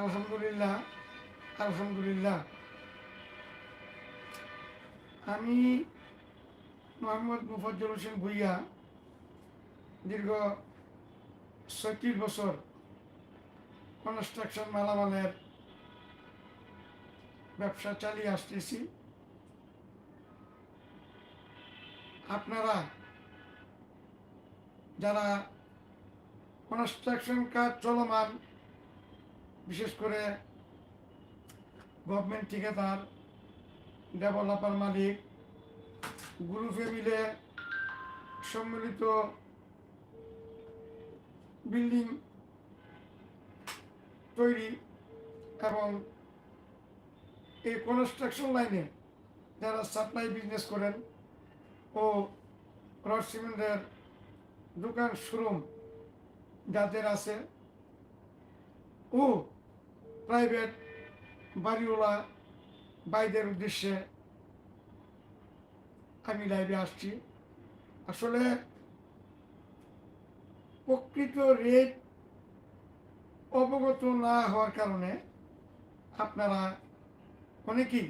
আলহামদুলিল্লাহ আলহামদুলিল্লাহ। আমি মোহাম্মদ মুফাজ্জল হোসেন ভুইয়া দীর্ঘ ছয়ত্রিশ বছর কনস্ট্রাকশন মালামালের ব্যবসা চালিয়ে আসতেছি। আপনারা যারা কনস্ট্রাকশন কাজ চলমান বিশেষ করে গভর্নমেন্ট ঠিকাদার ডেভেলপার মালিক গ্রুপে মিলে সম্মিলিত বিল্ডিং তৈরি এবং এই কনস্ট্রাকশন লাইনে যারা সাপ্লাই বিজনেস করেন ও রড সিমেন্টের দোকান শোরুম যাদের আছে ও প্রাইভেট বাড়িওয়ালা বাইদের উদ্দেশ্যে আমি লাইভে আসছি। আসলে প্রকৃত রেট অবগত না হওয়ার কারণে আপনারা অনেকেই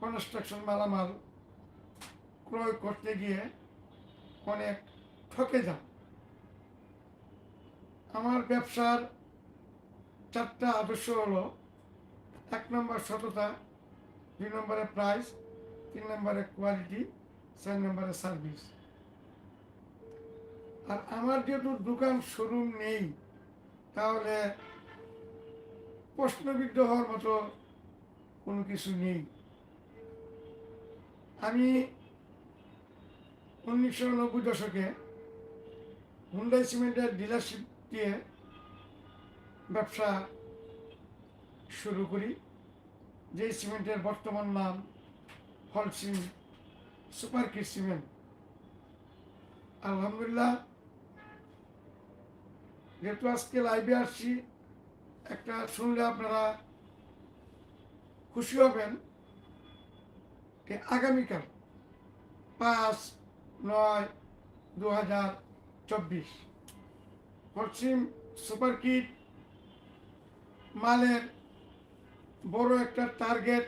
কনস্ট্রাকশন মালামাল ক্রয় করতে গিয়ে অনেক ঠকে যান। আমার ব্যবসার চারটা আদর্শ হলো, এক নম্বর সততা, দুই নম্বরে প্রাইস তিন নম্বরে কোয়ালিটি চার নম্বরে সার্ভিস আর আমার যেহেতু দোকান শোরুম নেই, তাহলে প্রশ্নবিদ্ধ হওয়ার মতো কোনো কিছু নেই। আমি উনিশশো নব্বই দশকে হুন্ডাই সিমেন্টের ডিলারশিপ দিয়ে ব্যবসা শুরু করি। যে সিমেন্টের বর্তমান নাম হলসিম সুপার কিট সিমেন্ট। আলহামদুলিল্লাহ, যেহেতু আজকে লাইভে আসছি, একটা শুনলে আপনারা খুশি হবেন যে আগামীকাল পাঁচ নয় দু হাজার চব্বিশ পশ্চিম সুপার কিট মালের বড় একটা টার্গেট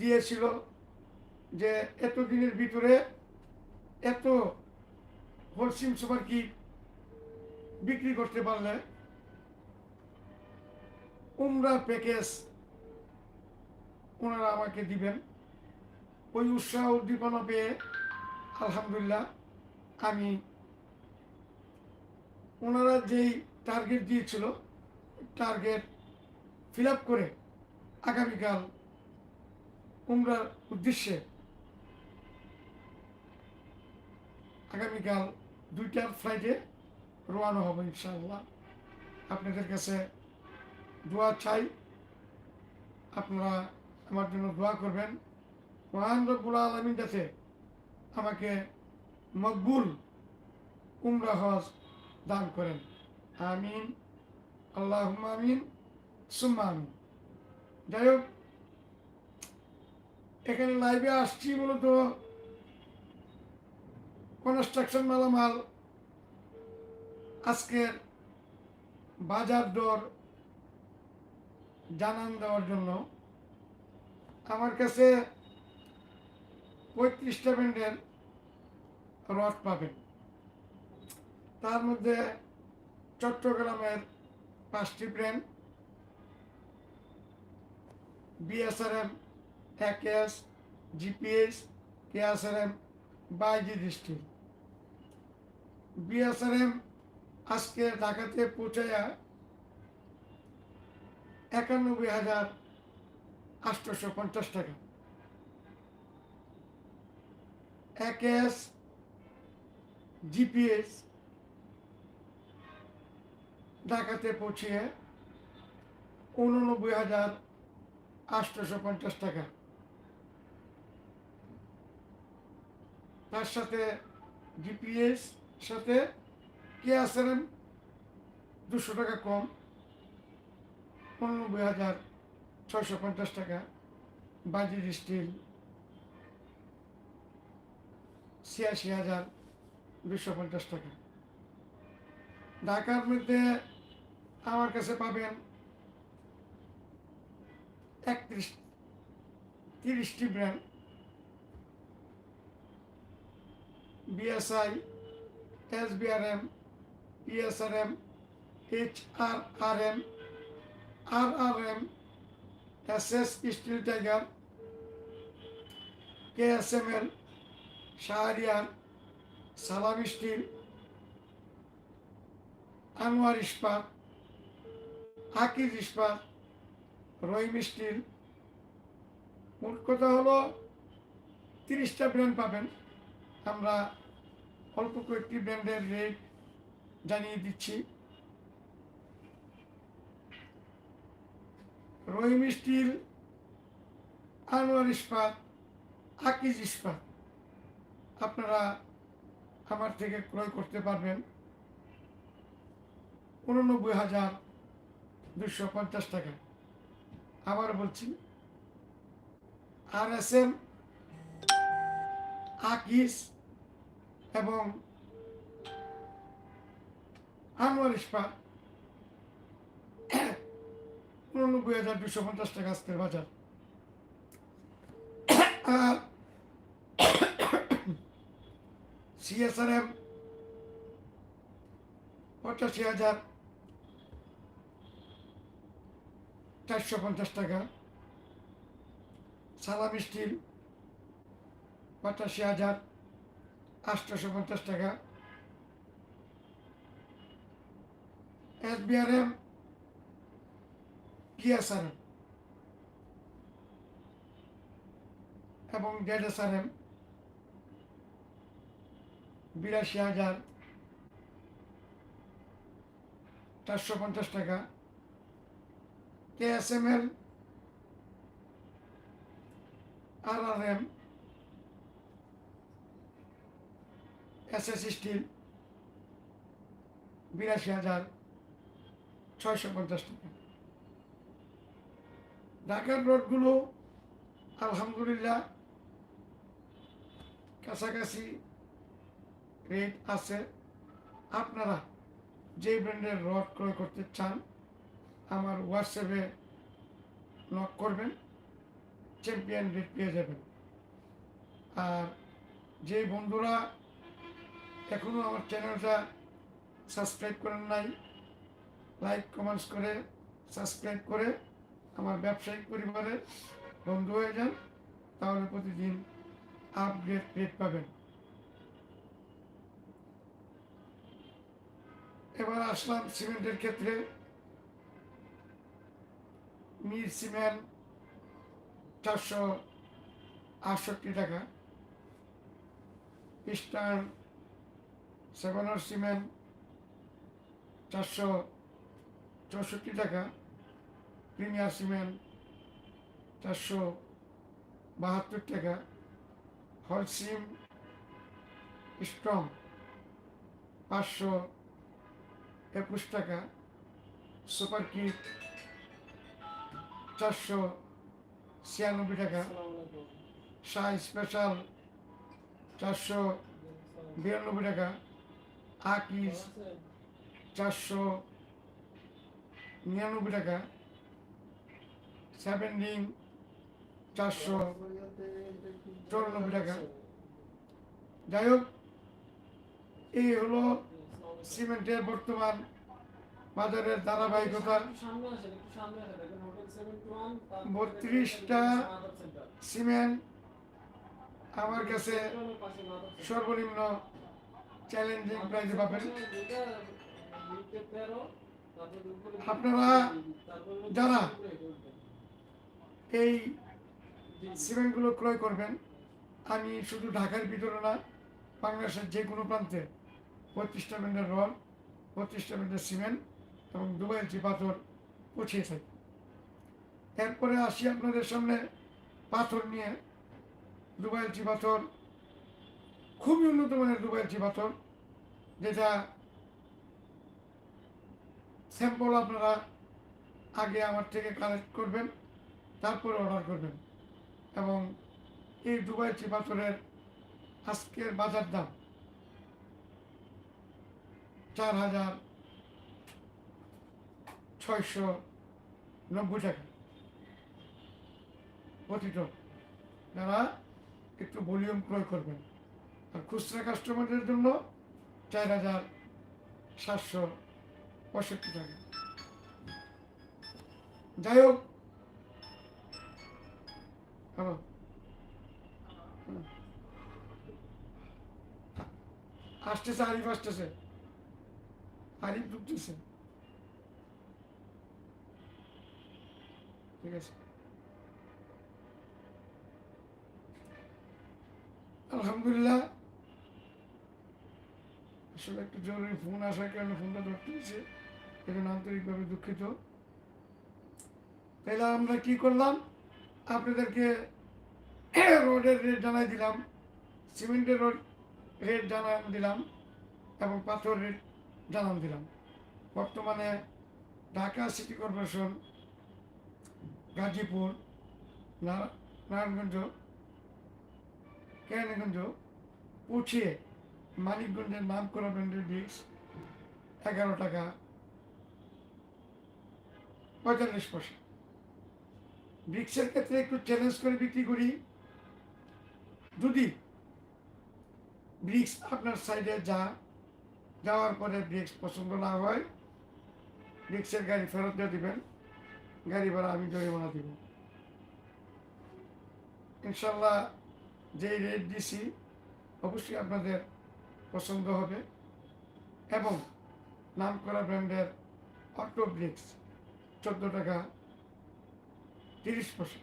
দিয়েছিল যে এত দিনের ভিতরে এত হোলসিম সুপার কিট বিক্রি করতে পারলে? উমরা প্যাকেজ ওনারা আমাকে দিবেন। ওই উৎসাহ উদ্দীপনা পেয়ে আলহামদুলিল্লাহ আমি ওনারা যেই টার্গেট দিয়েছিল টার্গেট ফিল আপ করে আগামীকাল উমরার উদ্দেশ্যে আগামীকাল দুইটার ফ্লাইটে রওনা হব ইনশাআল্লাহ। আপনাদের কাছে দোয়া চাই। আপনারা আমার জন্য দোয়া করবেন। মহান রব্বুল আলমিন যাতে আমাকে মকবুল উমরা হজ দান করেন। আমিন। আল্লাহ আমিন সুম্মা আমিন যাই হোক এখানে লাইভে আসছি মূলত কনস্ট্রাকশন মালামাল, আজকের বাজার দর জানান দেওয়ার জন্য। আমার কাছে পঁয়ত্রিশটা ব্র্যান্ডের রথ পাবেন। তার মধ্যে চট্টগ্রামের পাঁচটি brand. BSRM AKS GPS KSRM বাইজি দৃষ্টি। বিএসআরএম আজকে ঢাকাতে পৌঁছায়া একানব্বই হাজার আটশোশো পঞ্চাশ টাকা। একেএস জিপিএস ঢাকাতে পৌঁছিয়ে উননব্বই হাজার আটশোশো পঞ্চাশ টাকা। তার সাথে জিপিএস সাথে কে আসেন দুশো টাকা কম, উননব্বই হাজার ছয়শো পঞ্চাশ টাকা, বাজির স্টিল ছিয়াশি হাজার দুশো পঞ্চাশ টাকা। ঢাকার মধ্যে আমার কাছে পাবেন একত্রিশ তিরিশটি brand BSI SBRM PSRM H R R M R R M S S steel tiger K S M L Shahriar Salam steel Anwar ইস্পাত আকিজ ইস্পাত রহিম স্টিল মোট কথা হলো, তিরিশটা ব্র্যান্ড পাবেন। আমরা অল্প কয়েকটি ব্র্যান্ডের রেট জানিয়ে দিচ্ছি। রহিম স্টিল আনোয়ার ইস্পাত আকিজ ইস্পাত আপনারা আমার থেকে ক্রয় করতে পারবেন। উননব্বই হাজার দুশো পঞ্চাশ টাকা। আবার বলছি, আর এস এম, আকিস এবং আনোয়ার ইস্পাত উননব্বই হাজার দুশো পঞ্চাশ টাকা আজকের বাজার। আর সিএসআরএম পঁচাশি হাজার চারশো পঞ্চাশ টাকা। সালাম স্টিল, পঁচাশি হাজার আটশোশো পঞ্চাশ টাকা। এসবিআরএম পিএসআরএম এবং জেডএসআরএম বিরাশি হাজার, চারশো পঞ্চাশ টাকা। K S M R R M S S steel বিরাশি হাজার ছয়শো পঞ্চাশ টাকা। ঢাকার রোডগুলো আলহামদুলিল্লাহ, কাছাকাছি রেট আছে। আপনারা যে ব্র্যান্ডের রড ক্রয় করতে চান আমার হোয়াটসঅ্যাপে নক করবেন চ্যাম্পিয়ন রেট পেয়ে যাবেন। আর যে বন্ধুরা এখনও আমার চ্যানেলটা সাবস্ক্রাইব করেন নাই লাইক কমেন্টস করে সাবস্ক্রাইব করে আমার ব্যবসায়িক পরিবারের বন্ধু হয়ে যান, তাহলে প্রতিদিন আপডেট রেট পাবেন। এবার আসলাম সিমেন্টের ক্ষেত্রে। মির সিমেন্ট চারশো আটষট্টি টাকা। ইস্টার্ন সেভেনার সিমেন্ট চারশো চৌষট্টি টাকা। প্রিমিয়ার সিমেন্ট চারশো বাহাত্তর টাকা। হলসিম স্ট্রং পাঁচশো একুশ টাকা। সুপার কিট চারশো ছিয়ানব্বই টাকা। শাহ স্পেশাল চারশো বিরানব্বই টাকা। আকিস চারশো নিরানব্বই টাকা। সেভেন ডিং চারশো চুরানব্বই টাকা। যাই হোক, এই হলো সিমেন্টের বর্তমান বাজারের ধারাবাহিকতা বত্রিশটা সিমেন্ট আমার কাছে সর্বনিম্ন চ্যালেঞ্জিং প্রাইসে পাবেন। আপনারা যারা এই সিমেন্টগুলো ক্রয় করবেন, আমি শুধু ঢাকার ভিতরে না, বাংলাদেশের যে কোনো প্রান্তে পঁয়ত্রিশটা ব্যান্ডের রড পঁয়ত্রিশটা ব্যান্ডের সিমেন্ট এবং দুবাই ইঞ্চি পাথর পৌঁছিয়ে এরপরে আসি আপনাদের সামনে পাথর নিয়ে। দুবাই ইঞ্চি পাথর, খুবই উন্নত মানের দুবাই ইঞ্চি পাথর, যেটা স্যাম্পল আপনারা আগে আমার থেকে কালেক্ট করবেন, তারপরে অর্ডার করবেন। এবং এই দুবাই পাথরের আজকের বাজার দাম চার হাজার ছয়শো নব্বই টাকা। প্রতি টন যারা একটু ভলিউম ক্রয় করবেন। আর খুচরা কাস্টমারদের জন্য চার হাজার সাতশো পঁয়ষট্টি টাকা। যাই হোক। আসতেছে, আরিফ আসতেছে। আরিফ ঢুকতেছে। ঠিক আছে আলহামদুলিল্লাহ আসলে একটু জরুরি ফোন আসার কারণে ফোনটা ধরতে হয়েছে। এজন্য আন্তরিকভাবে দুঃখিত। তাহলে আমরা কি করলাম? আপনাদেরকে রোডের রেট জানাই দিলাম, সিমেন্টের রোড রেট জানান দিলাম এবং পাথর রেট জানান দিলাম। বর্তমানে ঢাকা সিটি কর্পোরেশন গাজীপুর নারায়ণগঞ্জ, কেরানীগঞ্জ উঠিয়ে মানিকগঞ্জের নাম করা ব্র্যান্ডের ডিস্ক এগারো টাকা পঁয়তাল্লিশ পয়সা। ব্রিক্সের ক্ষেত্রে একটু চ্যালেঞ্জ করে বিক্রি করি। যদি ব্রিক্স আপনার সাইডে যা, যাওয়ার পরে ব্রিক্স পছন্দ না হয় ব্রিক্সের গাড়ি ফেরত দিয়ে দিবেন। গাড়ি ভাড়া আমি জরিমানা দিব। ইনশাল্লাহ যেই রেট দিছি, অবশ্যই আপনাদের পছন্দ হবে এবং নাম করা ব্র্যান্ডের অটো ব্রিক্স চোদ্দ টাকা তিরিশ পয়সা।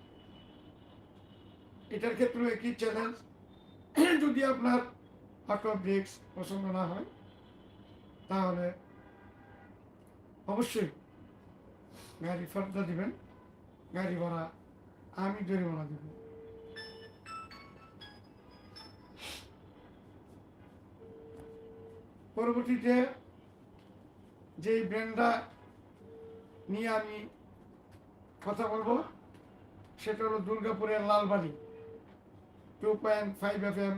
এটার ক্ষেত্রেও একই চ্যালেঞ্জ যদি আপনার অটো ব্রিক্স পছন্দ না হয়, তাহলে অবশ্যই গাড়ি ফেরত দিবেন, গাড়ি ভাড়া, আমি জরিমানা দেব। পরবর্তীতে যে ব্র্যান্ডটা নিয়ে আমি কথা বলব, সেটা হলো দুর্গাপুরের লালবালি, two point five F M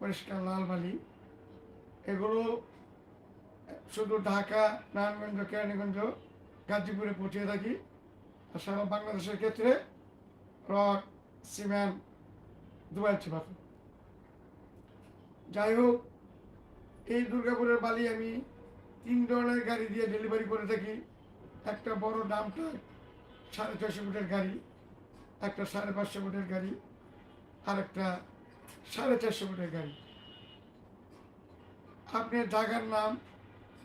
পরিষ্কার লালবালি। এগুলো শুধু ঢাকা, নারায়ণগঞ্জ, কেরানীগঞ্জ গাজীপুরে পৌঁছে থাকি। আর সারা বাংলাদেশের ক্ষেত্রে রক সিমেন্ট, দুবাই চিপাত যাই হোক, এই দুর্গাপুরের বালি আমি তিন ধরনের গাড়ি দিয়ে ডেলিভারি করে থাকি। একটা বড় ট্রাক সাড়ে ছশো ফুটের গাড়ি, একটা সাড়ে পাঁচশো ফুটের গাড়ি, আর একটা সাড়ে চারশো ফুটের গাড়ি। আপনি জায়গার নাম,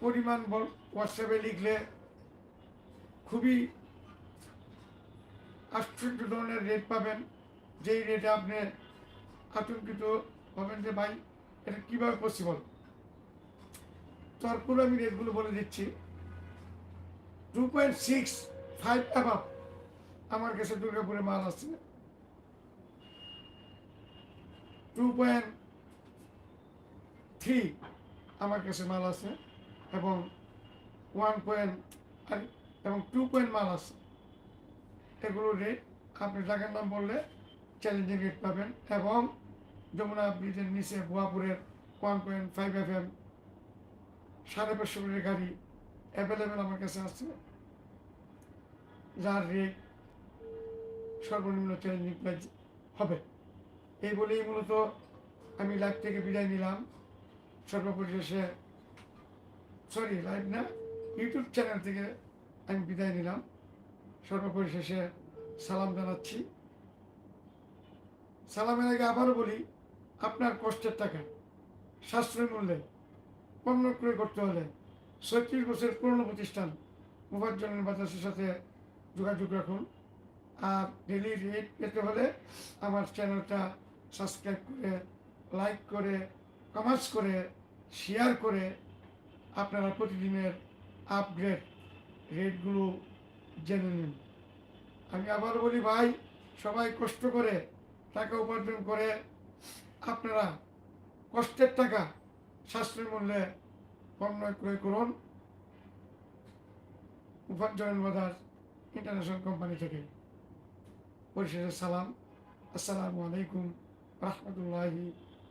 পরিমাণ হোয়াটসঅ্যাপে লিখলে খুবই আশ্চর্য ধরনের রেট পাবেন। যেই রেটে আপনি আতঙ্কিত হবেন যে, ভাই, এটা কীভাবে পসিবল তারপরে আমি রেটগুলো বলে দিচ্ছি। টু পয়েন্ট সিক্স ফাইভ অ্যাভাব আমার কাছে দুর্গাপুরে মাল আছে। টু পয়েন্ট থ্রি আমার কাছে মাল আছে এবং ওয়ান পয়েন্ট এবং টু পয়েন্ট মাল আছে এগুলো রেট আপনি জায়গার নাম বললে চ্যালেঞ্জিং রেট পাবেন এবং যমুনা ব্রিজের নিচে বোয়াপুরের one point five F M সাড়ে পাঁচশো ফুটের গাড়ি অ্যাভেলেবেল আমার কাছে আছে, যার রেট সর্বনিম্ন চ্যালেঞ্জিং প্রাইস হবে। এই বলেই মূলত আমি লাইভ থেকে বিদায় নিলাম। সর্বপরিশেষে সরি লাইভ না ইউটিউব চ্যানেল থেকে আমি বিদায় নিলাম। সর্বপরিশেষে সালাম জানাচ্ছি। সালামের আগে আবারও বলি, আপনার কষ্টের টাকা, সাশ্রয় মূল্যে, পণ্য ক্রয় করতে হলে ছত্রিশ বছরের পুরনো প্রতিষ্ঠান মুফাজ্জলের বাতাসের সাথে যোগাযোগ রাখুন। আর ডেলি রেট পেতে হলে আমার চ্যানেলটা সাবস্ক্রাইব করে লাইক করে কমেন্টস করে শেয়ার করে আপনারা প্রতিদিনের আপগ্রেড রেটগুলো জেনে নিন। আমি আবার বলি, ভাই, সবাই কষ্ট করে টাকা উপার্জন করে আপনারা কষ্টের টাকা সাশ্রয় মূল্যে পণ্য ক্রয় করুন। উপার্জন বাজার ইন্টারন্যাশনাল কোম্পানি থেকে। পরিশেষে সালাম। আসসালামু আলাইকুম রহমতুল্লাহি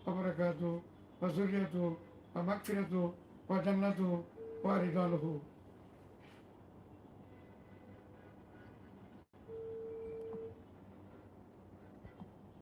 ওবরাকাতু ওয়া যুরিয়াতু ওয়া মাগফিরাতু